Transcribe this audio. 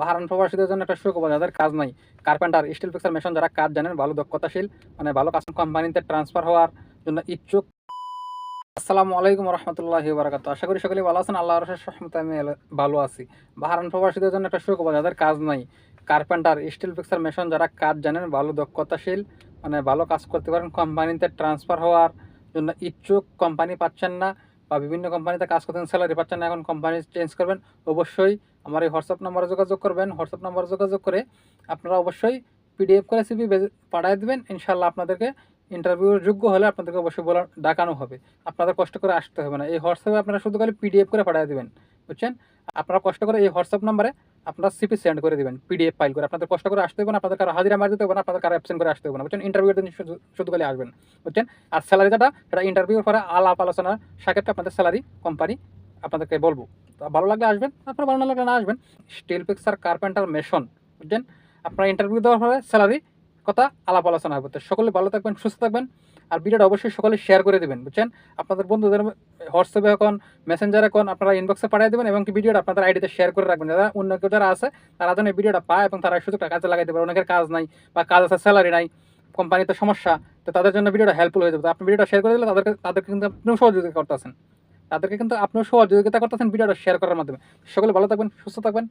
বাহারান প্রবাসীদের জন্য একটা সুখবর, যাদের কাজ নাই। কার্পেন্টার, স্টিল ফিক্সার মেশন যারা কাজ জানেন, ভালো দক্ষতাশীল মানে ভালো কাজ কোম্পানিতে ট্রান্সফার হওয়ার জন্য ইচ্ছুক। আসসালামু আলাইকুম রহমতুল্লাহ বারাকাত আশা করি সকলে ভালো আছেন আল্লাহ রসের সহমতে আমি ভালো আছি। বাহারান প্রবাসীদের জন্য একটা সুখবর, যাদের কাজ নাই। কার্পেন্টার, স্টিল ফিক্সার মেশন যারা কাজ জানেন, ভালো দক্ষতাশীল মানে ভালো কাজ করতে পারেন, কোম্পানিতে ট্রান্সফার হওয়ার জন্য ইচ্ছুক, কোম্পানি পাচ্ছেন না। বা বিভিন্ন কোম্পানিতে কাজ করতেন স্যালারি পাচ্ছেন এখন কোম্পানি চেঞ্জ করবেন, অবশ্যই আমার এই হোয়াটসঅ্যাপ নাম্বারে যোগাযোগ করবেন। হোয়াটসঅ্যাপ নম্বরে যোগাযোগ করে আপনারা অবশ্যই পিডিএফ করে সিবি পাঠিয়ে দেবেন। ইনশাল্লাহ আপনাদেরকে ইন্টারভিউর যোগ্য হলে আপনাদেরকে অবশ্যই বলা ডাকানো হবে। আপনাদের কষ্ট করে আসতে হবে না। এই হোয়াটসঅ্যাপে আপনারা শুধু খালি পিডিএফ করে পাঠিয়ে দেবেন, বুঝছেন? আপনারা কষ্ট করে এই হোয়াটসঅ্যাপ নাম্বারে আপনারা সিপি সেন্ড করে দেবেন পিডিএফ ফাইল করে। আপনাদের কষ্ট করে আসতে হবে না, আপনাদের কারও হাজিরা মার দিতে হবে না, আপনাদের কারও অ্যাবসেন্ট করে আসতে হবে না। বুঝছেন? ইন্টারভিউর দিন শুধু খালি আসবেন, বুঝছেন? আর স্যালারিটা সেটা ইন্টারভিউর পরে আলাপ আলোচনার সাক্ষাৎটা আপনাদের স্যালারি কোম্পানি আপনাদেরকে বলব। তো ভালো লাগলে আসবেন আপনার ভালো না লাগলে না আসবেন। স্টিল পিক্সার কার্পেন্টার মেশন বুঝছেন? আপনারা ইন্টারভিউ দেওয়ার পরে স্যালারি কথা আলাপ আলোচনা হবে। তো সকলে ভালো থাকবেন, সুস্থ থাকবেন। আর ভিডিওটা অবশ্যই সকলে শেয়ার করে দেবেন, বুঝছেন? আপনাদের বন্ধুদের হোয়াটসঅ্যাপে এখন মেসেঞ্জারে এখন আপনারা ইনবক্সে পাঠিয়ে দেবেন এবং ভিডিওটা আপনাদের আইডিতে শেয়ার করে রাখবেন যারা অন্য কেউ যারা আছে, তারা যেন এই ভিডিওটা পায় এবং তারা সুযোগটা কাজে লাগাইতে পারে। অনেকের কাজ নাই বা কাজ আছে স্যালারি নাই, কোম্পানিতে সমস্যা, তো তাদের জন্য ভিডিওটা হেল্পফুল হয়ে যাবে। আপনি ভিডিওটা শেয়ার করে দিলে তাদেরকে তাদেরকে কিন্তু আপনিও সহযোগিতা করতেছেন। তাদেরকে কিন্তু আপনিও সহযোগিতা করতেছেন ভিডিওটা শেয়ার করার মাধ্যমে। সকলে ভালো থাকবেন, সুস্থ থাকবেন।